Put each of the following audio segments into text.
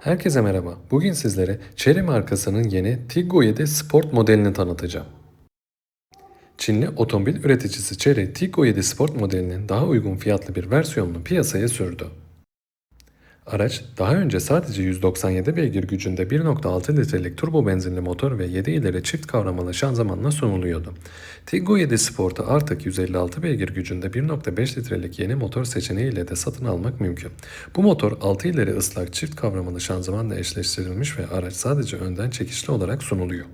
Herkese merhaba. Bugün sizlere Chery markasının yeni Tiggo 7 Sport modelini tanıtacağım. Çinli otomobil üreticisi Chery, Tiggo 7 Sport modelinin daha uygun fiyatlı bir versiyonunu piyasaya sürdü. Araç daha önce sadece 197 beygir gücünde 1.6 litrelik turbo benzinli motor ve 7 ileri çift kavramalı şanzımanla sunuluyordu. Tiggo 7 Sport'u artık 156 beygir gücünde 1.5 litrelik yeni motor seçeneğiyle de satın almak mümkün. Bu motor 6 ileri ıslak çift kavramalı şanzımanla eşleştirilmiş ve araç sadece önden çekişli olarak sunuluyor.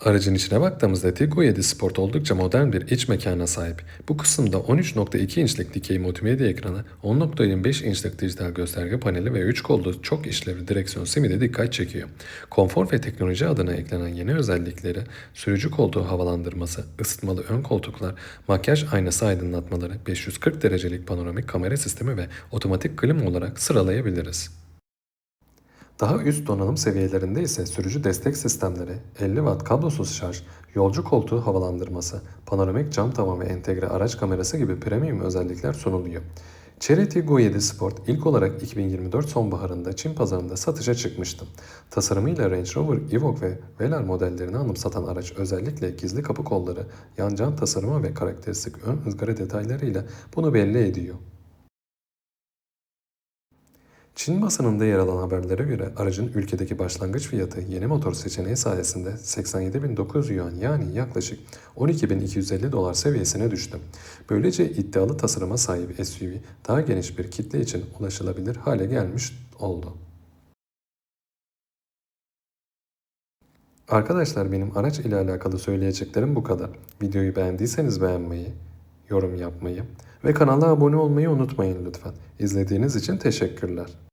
Aracın içine baktığımızda Tiggo 7 Sport oldukça modern bir iç mekana sahip. Bu kısımda 13.2 inçlik dikey multimedya ekranı, 10.25 inçlik dijital gösterge paneli ve 3 kollu çok işlevli direksiyon simidi dikkat çekiyor. Konfor ve teknoloji adına eklenen yeni özellikleri, sürücü koltuğu havalandırması, ısıtmalı ön koltuklar, makyaj aynası aydınlatmaları, 540 derecelik panoramik kamera sistemi ve otomatik klima olarak sıralayabiliriz. Daha üst donanım seviyelerinde ise sürücü destek sistemleri, 50 watt kablosuz şarj, yolcu koltuğu havalandırması, panoramik cam tavan ve entegre araç kamerası gibi premium özellikler sunuluyor. Chery Tiggo 7 Sport ilk olarak 2024 sonbaharında Çin pazarında satışa çıkmıştı. Tasarımıyla Range Rover Evoque ve Velar modellerini anımsatan araç özellikle gizli kapı kolları, yan cam tasarımı ve karakteristik ön ızgara detaylarıyla bunu belli ediyor. Çin basınında yer alan haberlere göre aracın ülkedeki başlangıç fiyatı yeni motor seçeneği sayesinde 87.900 yuan yani yaklaşık 12.250 dolar seviyesine düştü. Böylece iddialı tasarıma sahip SUV daha geniş bir kitle için ulaşılabilir hale gelmiş oldu. Arkadaşlar benim araç ile alakalı söyleyeceklerim bu kadar. Videoyu beğendiyseniz beğenmeyi, yorum yapmayı ve kanala abone olmayı unutmayın lütfen. İzlediğiniz için teşekkürler.